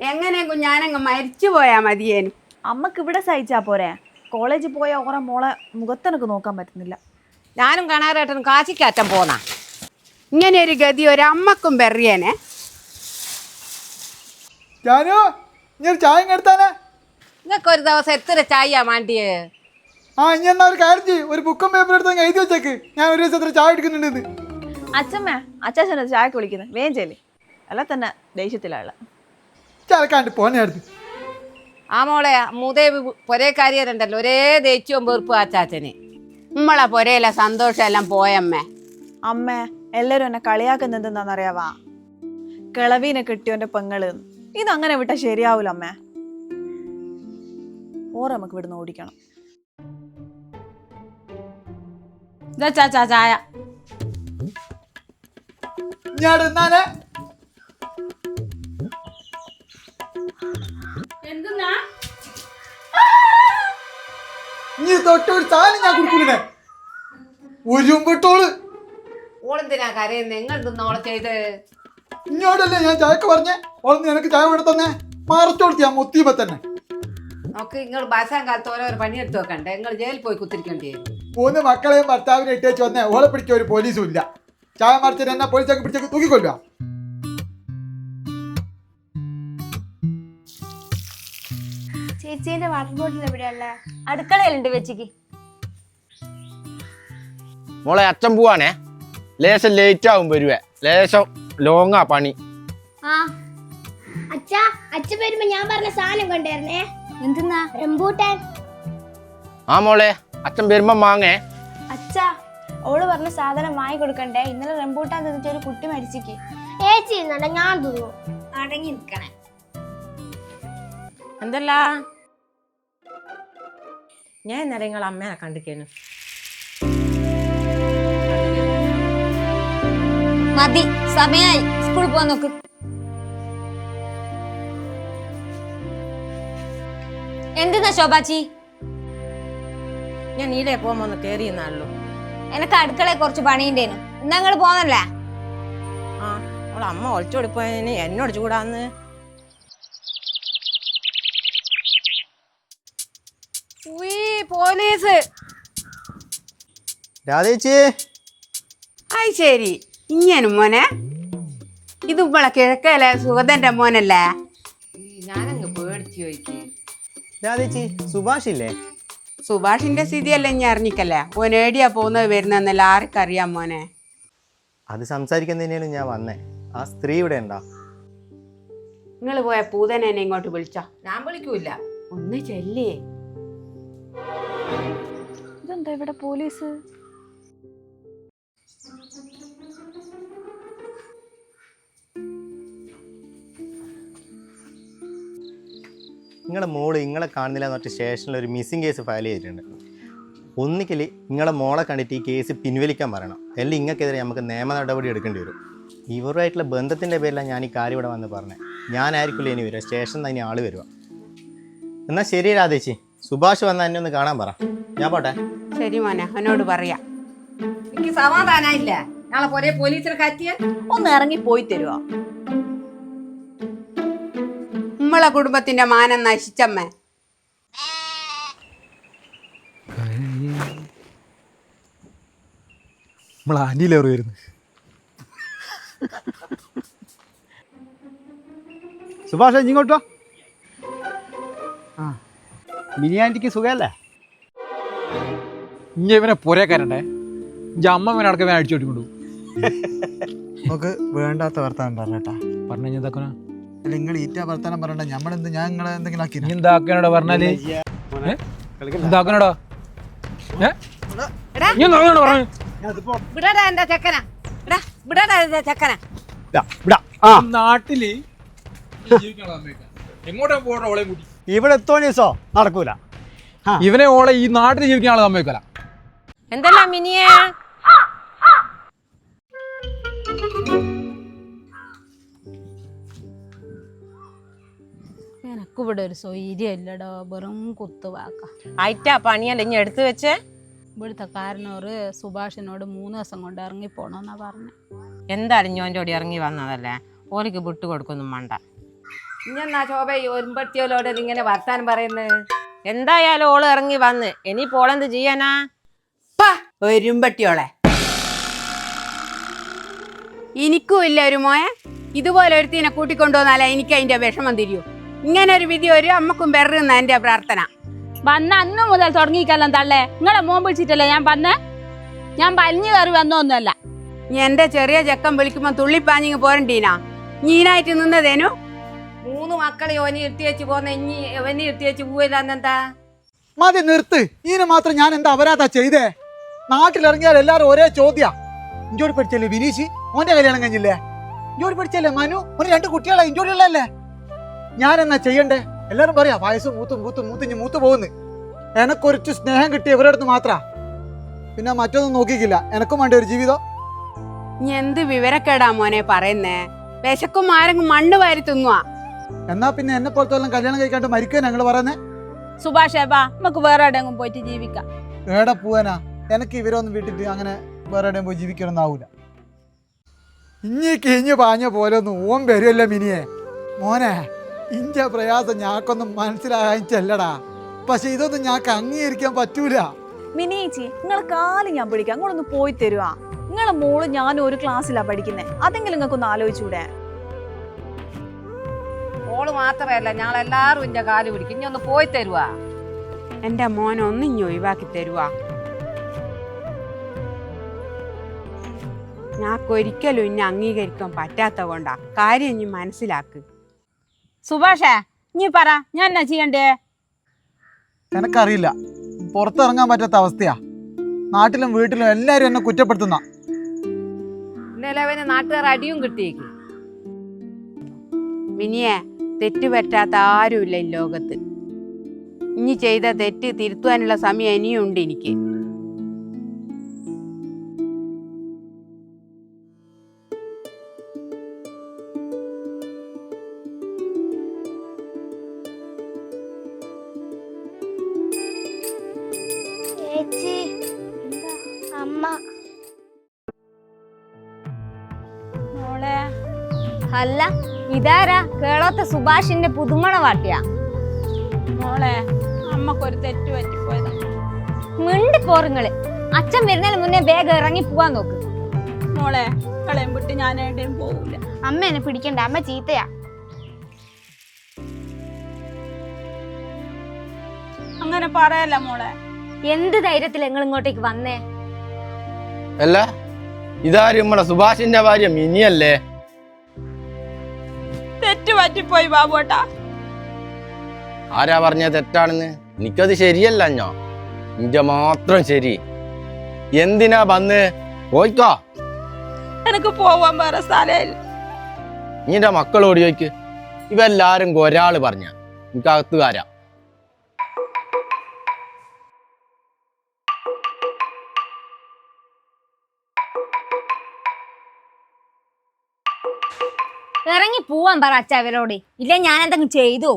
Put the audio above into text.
എങ്ങനെയെങ്കിലും ഞാനങ്ങ് മരിച്ചു പോയാ മതിയേനു? അമ്മയ്ക്ക് ഇവിടെ സഹിച്ചാ പോരെ? കോളേജിൽ പോയ ഓറെ മോളെ മുഖത്തനക്ക് നോക്കാൻ പറ്റുന്നില്ല. ഞാനും കാണാറേട്ടനും കാശിക്കാറ്റം പോന്നാ. ഇങ്ങനെ ഒരു ഗതി ഒരമ്മക്കും പെറിയേനെ. ജാനു ഒരു ചായ എടുത്താനേ. നിങ്ങൾക്ക് ഒരു ദിവസം എത്ര ചായ മാണ്ടിയേ? ആ ഇനി എന്നാ ഒരു കാര്യം ചെയ്യ്. ഒരു ബുക്കും പേപ്പർ എടുത്ത് അങ്ങ് എഴുതി വെച്ചേക്ക്. ഞാൻ ഒരു ദിവസം എത്ര ചായ എടുക്കുന്നുണ്ടെന്ന്. അച്ഛമ്മ അച്ചാച്ചനൊരു ചായക്ക് വിളിക്കുന്നത് വേഗം ചെല്ലി. അല്ല തന്നെ ദേഷ്യത്തിലുള്ള ചാലക്കാണ്ട് പോന്നെടുത്ത് ആ മോളെ മൂതേ പൊരേ കാര്യരുണ്ടല്ലോ ഒരേ ദേഷ്യവും വെറുപ്പും ആ ചാച്ചന്. നമ്മളെ പൊരയിലെ സന്തോഷം എല്ലാം പോയമ്മേ. അമ്മ എല്ലാരും എന്നെ കളിയാക്കുന്നത് കിളവീനെ കിട്ടിയോന്റെ പെങ്ങൾ. ഇതങ്ങനെ വിട്ടാ ശരിയാവൂല അമ്മേ ഓറ നമുക്ക് ഇവിടുന്ന് ഓടിക്കണം. ഇതാ ചാച്ചാ ചായ. ഞാൻ എന്നാലേ ഇനി തൊട്ട് ഒരു സാധനം ഞാൻ കൊടുക്കൂലേ ഒരുമ്പിട്ടോൾ ഓളെന്തിനാ കരയുന്ന? നിങ്ങൾ തിന്നോളെ ചെയ്ത്? ഇങ്ങോട്ടല്ലേ ഞാൻ ചായക്ക് പറഞ്ഞേ? ഓളെ നിനക്ക് ചായ ഇവിടെ തന്നെ മറച്ചോളത്തി ആ മുത്തീമ തന്നെ. നമുക്ക് നിങ്ങൾ ബസാൻ കാലത്ത് ഓരോ പണിയെടുത്ത് വെക്കണ്ടേ? നിങ്ങൾ ജയിലിൽ പോയി കുത്തിരിക്കേണ്ടി മൂന്ന് മക്കളെയും ഭർത്താവിനെ ഇട്ടേച്ച് വന്നേ. ഓളെ പിടിക്കാൻ ഒരു പോലീസും ഇല്ല. ചായ മറിച്ചിട്ട് എന്നെ പോലീസൊക്കെ പിടിച്ചൊക്കെ തൂക്കിക്കൊല്ലുക ചേച്ചീന്റെ വാട്ടർ ബോട്ടിൽ എവിടെയല്ലേ അടുക്കളയിലുണ്ട് വെച്ചിക്ക്. മോളെ അച്ഛൻ പോവാണേ. ലേശം ലേറ്റ് ആവും വരുവേ. ലേശം ലോങ്ങാ പണി. ആ അച്ഛാ അച്ഛൻ വരുമ്പോ ഞാൻ പറഞ്ഞ സാധനം കൊണ്ടുവരണേ. എന്തുന്നാ? റംബൂട്ടാൻ. ആ മോളെ അച്ഛൻ വരുമ്പോ മാങ്ങേ. അച്ഛാ ഓൾ പറഞ്ഞ സാധനം വാങ്ങി കൊടുക്കണ്ടേ? ഇന്നലെ റംബൂട്ടാൻ തിന്നിട്ട് ഒരു കുട്ടി മരിച്ചിക്ക്. ഏച്ചി ഇന്നലെ ഞാൻ തിന്നു. അടങ്ങി നിൽക്കണേ. എന്തല്ല? ഞാൻ ഇന്നലെ നിങ്ങൾ അമ്മേനെ കണ്ടിരിക്കുന്നു മതി സമയായി. സ്കൂളിൽ പോവാൻ നോക്ക്. എന്തിനാ ശോഭാച്ചി ഞാൻ ഈടെ പോകുമ്പോ ഒന്ന് കേറിയെന്നാണല്ലോ എനക്ക് അടുക്കള കുറച്ച് പണിയുണ്ടേനു. അങ്ങോട്ട് പോന്നല്ലേ? ആ അവളെ അമ്മ ഒളിച്ചോടി പോയതിന് എന്നോട് ചൂടാന്ന്. പോലീസ്. രാധേച്ചി. അത് ശരി. ഇങ്ങനും മോനെ? ഇത് ഇവളെ കിഴക്കല്ലേ സുഗതന്റെ മോനല്ലേ? ഞാനങ്ങ് പേടിച്ചു ചോദിക്ക്. രാധേച്ചി സുഭാഷ് ഇല്ലേ സുഭാഷിന്റെ സ്ഥിതിയല്ലേ ഇനി അറിഞ്ഞിക്കല്ലേ? ഓൻ ഏടിയാ പോകുന്നത് വരുന്നെന്നല്ല ആർക്കറിയാം മോനെ? അത് സംസാരിക്കാൻ തന്നെയാണ് ഞാൻ വന്നേ. ആ സ്ത്രീ ഇവിടെ ഉണ്ടോ? നിങ്ങൾ പോയ പൂതനെ ഇങ്ങോട്ട് വിളിച്ചോ. ഞാൻ വിളിക്കൂല ഒന്ന് ചെല്ലേ. ഇതെന്താ ഇവിടെ പോലീസ്? നിങ്ങളുടെ മോൾ നിങ്ങളെ കാണുന്നില്ല എന്ന് സ്റ്റേഷനിൽ ഒരു മിസ്സിംഗ് കേസ് ഫയൽ ചെയ്തിട്ടുണ്ട്. ഒന്നിക്കൽ നിങ്ങളെ മോളെ കണ്ടിട്ട് ഈ കേസ് പിൻവലിക്കാൻ പറയണം. അല്ലെങ്കിൽ ഇങ്ങൾക്കെതിരെ നമുക്ക് നിയമ നടപടി എടുക്കേണ്ടി വരും. ഇവരുമായിട്ടുള്ള ബന്ധത്തിന്റെ പേരിലാണ് ഞാൻ ഈ കാര്യം ഇവിടെ വന്ന് പറഞ്ഞത്. ഞാനായിരിക്കില്ല ഇനി വരിക? സ്റ്റേഷനിൽ ഇനി ആൾ വരുക എന്നാൽ ശരി രാധേച്ചി സുഭാഷ് വന്ന എന്നെ ഒന്ന് കാണാൻ പറ. ഞാൻ പോട്ടെ. ശരി മോനെ അവനോട് പറയാ. എനിക്ക് സമാധാനായില്ല. നാളെ പോലെ പോലീസിനെ കറ്റിയാൽ ഒന്ന് ഇറങ്ങി പോയി തരുവോ? നമ്മളെ കുടുംബത്തിന്റെ മാനം നശിച്ചമ്മേ. നമ്മൾ ആന്റിയിലേറി വരുന്നു? സുഭാഷ് ഇങ്ങോട്ടോ ആ. മിനി ആന്റിക്ക് സുഖമല്ലേ ഇനി ഇവനെ പുരക്കാരണ്ടേ? ഇഞ്ചി അമ്മ ഇവനെ അടക്കം ഇവനെ അടിച്ചോട്ടിക്കൊണ്ടു നമുക്ക് വേണ്ടാത്ത വർത്താനം പറഞ്ഞേട്ടാ. പറഞ്ഞു കഴിഞ്ഞാൽ അല്ല നിങ്ങൾ ഈറ്റ വർത്താനം പറയണ്ട. ഞമ്മളെന്ത് ഞാൻ നിങ്ങളെ എന്തെങ്കിലും ആക്കി എന്താക്കാനോടാ പറഞ്ഞാൽ? എന്താക്കാനോടാ? നാട്ടിൽ നീ എങ്ങോട്ടാ പോകണ ഓളെ കൂട്ടി? ഇവിടെ എത്തോണീസോ നടക്കൂല. ഇവനെ ഓളെ ഈ നാട്ടിൽ ജീവിക്കുന്ന ആളെ സമ്മതിക്കല. എന്തല്ല മിനിയേ? എനക്കിവിടെ ഒരു സൗകര്യമില്ലടോ വെറും കുത്തുവാക്ക. ആയിട്ടാ പണിയല്ല ഇനി എടുത്തു വെച്ചേ? ഇവിടുത്തെ കാരനോറ് സുഭാഷിനോട് മൂന്ന് ദിവസം കൊണ്ട് ഇറങ്ങി പോണോന്നാ പറഞ്ഞു. എന്തായാലും ഞോന്റെ ഓടി ഇറങ്ങി വന്നതല്ലേ? ഓലിക്ക് വിട്ടു കൊടുക്കൊന്നും വേണ്ട. ഇഞ്ഞെന്നാ ശോഭ ഈ ഒരുമ്പട്ടിയോലോട് ഇങ്ങനെ വർത്താൻ പറയുന്നത് എന്തായാലും ഓൾ ഇറങ്ങി വന്ന്. ഇനി പോളെന്ത് ചെയ്യാനാ? ഒരുമ്പട്ടിയോളെ. എനിക്കും ഇല്ല ഒരു മോയ. ഇതുപോലെ ഒരുത്തിനെ കൂട്ടിക്കൊണ്ടുവന്നാലേ എനിക്ക് അതിന്റെ വിഷമം തിരിയൂ. ഇങ്ങനെ ഒരു വിധി ഒരു അമ്മക്കും പെറുന്ന എന്റെ പ്രാർത്ഥന. വന്ന അന്ന് മുതൽ തുടങ്ങിക്കല്ലാം തള്ളേ. നിങ്ങളെ മോൻ വിളിച്ചിട്ടല്ലേ ഞാൻ വന്ന? ഞാൻ വലിഞ്ഞു കയറി വന്നൊന്നുമല്ല. എന്റെ ചെറിയ ചെക്കൻ വിളിക്കുമ്പോ തുള്ളിപ്പാഞ്ഞിങ് പോരണ്ടീനാ? നീനായിട്ട് നിന്നതേനു മൂന്ന് മക്കളെ ഓനി ഇട്ടിയച്ച് പോന്ന ഇനി ഓനി ഇട്ടിയച്ച് പോവില്ലെന്നെന്താ മതി നിർത്ത്. ഇതിന് മാത്രം ഞാൻ എന്താ അവരാതാ ചെയ്തേ? നാട്ടിലിറങ്ങിയാൽ എല്ലാരും ഒരേ ചോദ്യ. ഇഞ്ചോടി പഠിച്ചല്ലേ വിനീഷ്? ഓന്റെ കല്യാണം കഴിഞ്ഞില്ലേ? ഇഞ്ചോടി പഠിച്ചല്ലേ മനു? ഓന് രണ്ട് കുട്ടികളെ ഇഞ്ചോടി ഉള്ളല്ലേ ഞാൻ എന്നാ ചെയ്യണ്ടേ? എല്ലാരും പറയാ വയസ്സ് മൂത്തും മൂത്തും മൂത്തിഞ്ഞ് മൂത്ത് പോകുന്നു. എനക്കൊരിച്ചു സ്നേഹം കിട്ടിയ ഇവരടുത്ത് മാത്രാ. പിന്നെ മറ്റൊന്നും നോക്കിക്കില്ല. എനക്കും വേണ്ട ഒരു ജീവിതം. നീ എന്ത് വിവരക്കേടാ മോനെ പറയുന്നേ? വിശക്കും ആരെങ്കിലും മണ്ണ് വാരി തിന്നുവാ. എന്നാ പിന്നെ എന്നെ പോലത്തെ കല്യാണം കഴിക്കാണ്ട് മരിക്കുക ഞങ്ങൾ പറയുന്നേ? സുഭാഷ് നമുക്ക് വേറെ എവിടെയെങ്കിലും പോയിട്ട് ജീവിക്കാം. ഏടെ പോവാനാ എനിക്ക് ഇവരൊന്നും വിട്ടിട്ട് അങ്ങനെ വേറെ എവിടെയും പോയി ജീവിക്കണമെന്നാവൂല ഇഞ്ഞി കിഞ്ഞു പാഞ്ഞ പോലെ ഒന്നും ഓം വരുമല്ല മിനിയെ. മോനെ ഇന്റെ പ്രയാസം ഞാക്കൊന്നും മനസ്സിലായിച്ചല്ലടാ പക്ഷെ ഇതൊന്നും ഞാക്ക് അംഗീകരിക്കാൻ പറ്റൂല. മിനിയേച്ചി നിങ്ങൾ കാലം ഞാൻ പിടിക്കാം. നിങ്ങളൊന്ന് പോയി തരുവാ. നിങ്ങളെ മോൾ ഞാൻ ഒരു ക്ലാസ്സിലാ പഠിക്കുന്നത് അതെങ്കിലും നിങ്ങൾക്കൊന്ന് ആലോചിച്ചൂടെ? ഓൾ മാത്രമല്ല ഞങ്ങൾ എല്ലാരും ഇന്റെ കാൽ പിടിക്കും. ഇനി ഒന്ന് പോയി തരുവാ. എന്റെ മോനെ ഒന്ന് ഇനി ഒഴിവാക്കി തരുവാ. ഞാക്കൊരിക്കലും ഇന്നെ അംഗീകരിക്കാൻ പറ്റാത്ത കൊണ്ടാ. കാര്യം ഇനി മനസ്സിലാക്ക്. സുഭാഷേ നീ പറ ഞാൻ എന്നാ ചെയ്യണ്ടേ? എനക്കറിയില്ല. പുറത്തിറങ്ങാൻ പറ്റാത്ത അവസ്ഥയാ. നാട്ടിലും വീട്ടിലും എല്ലാരും എന്നെ കുറ്റപ്പെടുത്തുന്ന. നിലവിന് നാട്ടുകാർ അടിയും കിട്ടിയേക്ക്. മിനിയെ തെറ്റ് പറ്റാത്ത ആരുമില്ല ഈ ലോകത്ത്. ഇനി ചെയ്ത തെറ്റ് തിരുത്തുവാനുള്ള സമയം ഇനിയും ഉണ്ട് എനിക്ക്. അല്ല ഇതാരാ? കേളോത്ത സുഭാഷിന്റെ പുതുമണ പാട്ടിയാ. മോളെ അമ്മക്കൊരു തെറ്റ് പറ്റിപ്പോയത്. മിണ്ടി പോറുങ്ങൾ അച്ഛൻ വരുന്നതിന് മുന്നേ വേഗം ഇറങ്ങി പോവാൻ നോക്ക്. മോളെ കളയും വിട്ട് ഞാൻ എവിടെയും പോവില്ല അമ്മ എന്നെ പിടിക്കണ്ട അമ്മ ചീത്തയാ. അങ്ങനെ പറയല്ല മോളെ. എന്ത് ധൈര്യത്തിൽ നിങ്ങൾ ഇങ്ങോട്ടേക്ക് വന്നേ? അല്ല ഇതാരും നമ്മളെ സുഭാഷിന്റെ ഭാര്യ മിനിയല്ലേ? പറ്റിപ്പോയി ബാബുട്ടാ ആരാ പറഞ്ഞ തെറ്റാണെന്ന്? എനിക്കത് ശരിയല്ല ഞാ നിന്റെ മാത്രം ശരി. എന്തിനാ വന്ന്? പോയിക്കോ. എനിക്ക് പോവാൻ വേറെ സ്ഥലമില്ല. നിന്റെ മക്കളോട് ചോദിക്ക്? ഇവെല്ലാരും ഒരാൾ പറഞ്ഞ. എനിക്ക് ഇറങ്ങി പോവാൻ പറ അച്ഛ ഇല്ല ഞാൻ എന്തെങ്കിലും ചെയ്തു.